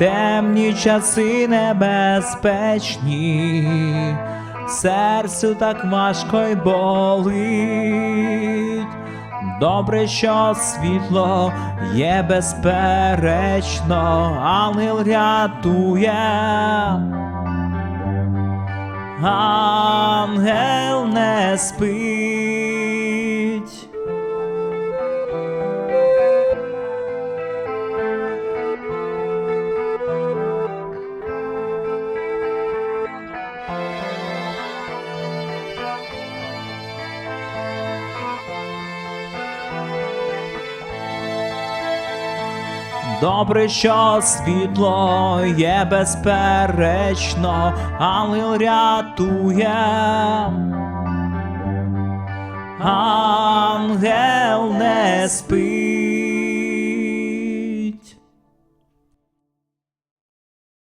Темні часи небезпечні, серцю так важко й болить, добре, що світло є безперечно, ангел рятує, ангел не спить. Добре, що світло є безперечно, ангел рятує. Ангел не спить.